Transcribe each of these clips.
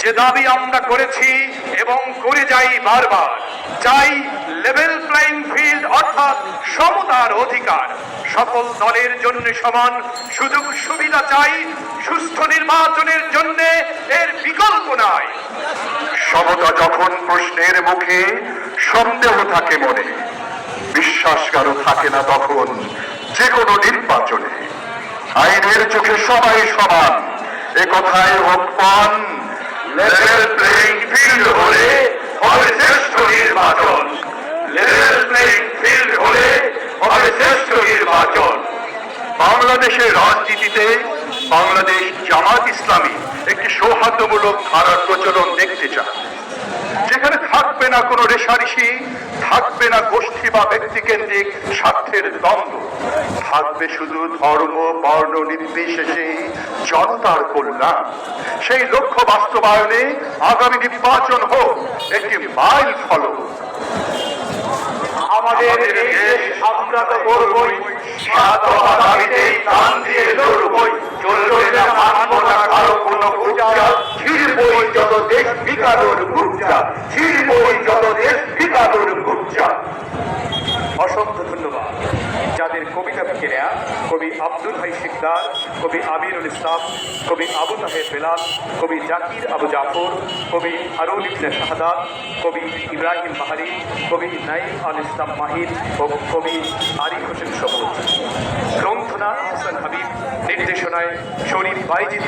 যে দাবি আমরা করেছি এবং করে যাই বারবার চাই লেভেল প্লেইং ফিল্ড অর্থাৎ সমতার অধিকার সকল দলের জন্য সমান সুযোগ সুবিধা চাই সুষ্ঠু নির্বাচনের জন্য এর বিকল্প নাই সমতা যখন প্রশ্নের মুখে, সন্দেহ থাকে মনে। বিশ্বাস কারও থাকে না তখন যে কোনো নির্বাচনে। আইনের চোখে সবাই সমান। এ কথায় লেভেল প্লেইং ফিল্ড হলে হবে শ্রেষ্ঠ নির্বাচন। লেভেল প্লেইং ফিল্ড হলে হবে শ্রেষ্ঠ নির্বাচন। বাংলাদেশের রাজনীতিতে বাংলাদেশ জামাত ইসলামী একটি সৌহার্দ্যমূলক ধারার প্রচলন দেখতে চায়। না কোনো রেশারেশি থাকবে না গোষ্ঠী বা ব্যক্তিকেন্দ্রিক স্বার্থের দ্বন্দ্ব। থাকবে শুধু ধর্ম বর্ণ নির্বিশেষে জনতার কল্যাণ। সেই লক্ষ্য বাস্তবায়নে আগামী নির্বাচন হোক একটি মাইল ফলক। আমাদের দেশ আমরা তো করবই কবি আবু তাহের বেলাল, কবি জাকির আবু জাফর, কবি হারুল ইবনে শাহাদাত কবি ইব্রাহিম বাহারি, কবি নাইম আল ইসলাম মাহির ও কবি আরিফ হোসেন সবুজ গ্রন্থনা হাসান হাবিব, নির্দেশনায় শরীফ বাইজিদ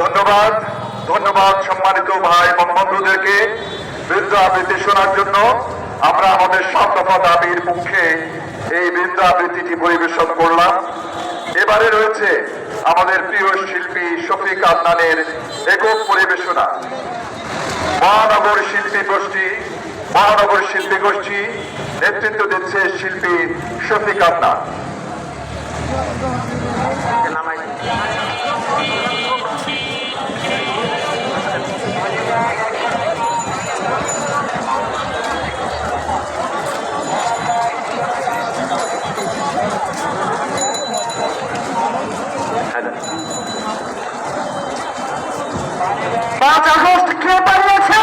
ধন্যবাদ ধন্যবাদ সম্মানিত ভাই এবং বন্ধুদেরকে। বৃদ্ধ আবৃত্তি শোনার জন্য আমরা আমাদের সব দফা দাবির পক্ষে এই বৃদ্ধ আবৃত্তিটি পরিবেশন করলাম। এবারে রয়েছে আমাদের প্রিয় শিল্পী শফিক আদনানের একক পরিবেশনা। মহানগর শিল্পী গোষ্ঠী, মহানগর শিল্পী গোষ্ঠী নেতৃত্ব দিচ্ছে শিল্পী শফিক আদনান। পাঁচ আগস্ট কে বানিয়েছে?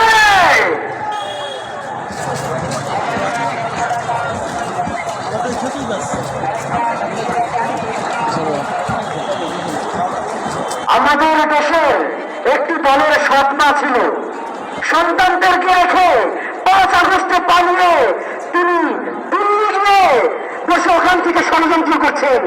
আমাদের দেশে একটি দলের স্বপ্ন ছিল সন্তানদেরকে রেখে পাঁচ আগস্টে পালিয়ে তিনি দিল্লি গিয়ে বসে ওখান থেকে ষড়যন্ত্র করছেন।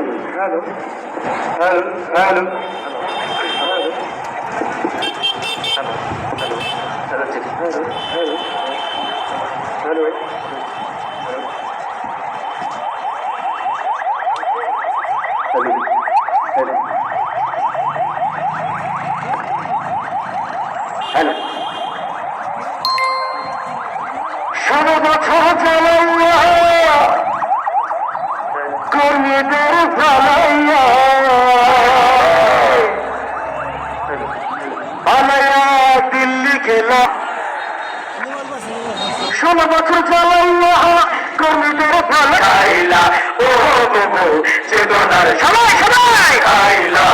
ষোলো বছর জ্বালাইয়া কর্মীদের জ্বালাইয়া গেলা ষোলো বছর জ্বালাইয়া কর্মীদের পালাইলা ও বাবু চেতনার সবাই সবাই খাইলা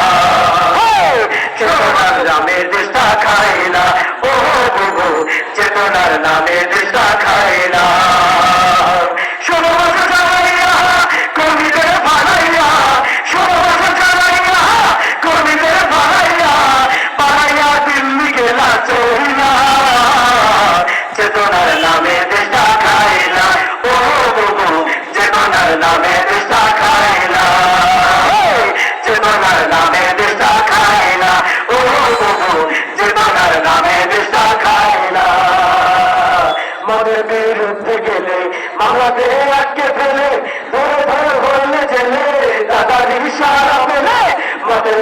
চেতনার নামে দেশটা খাইলা। ও বাবু চেতনার নামে দেশটা খাইলা। চেতনার নামে নেশা খায় না মনের বিরুদ্ধে গেলে বাংলাদেশ আটকে ফেলে ধরে ধরে বললে জেলে, দাদার ইশারা পেলে, মদের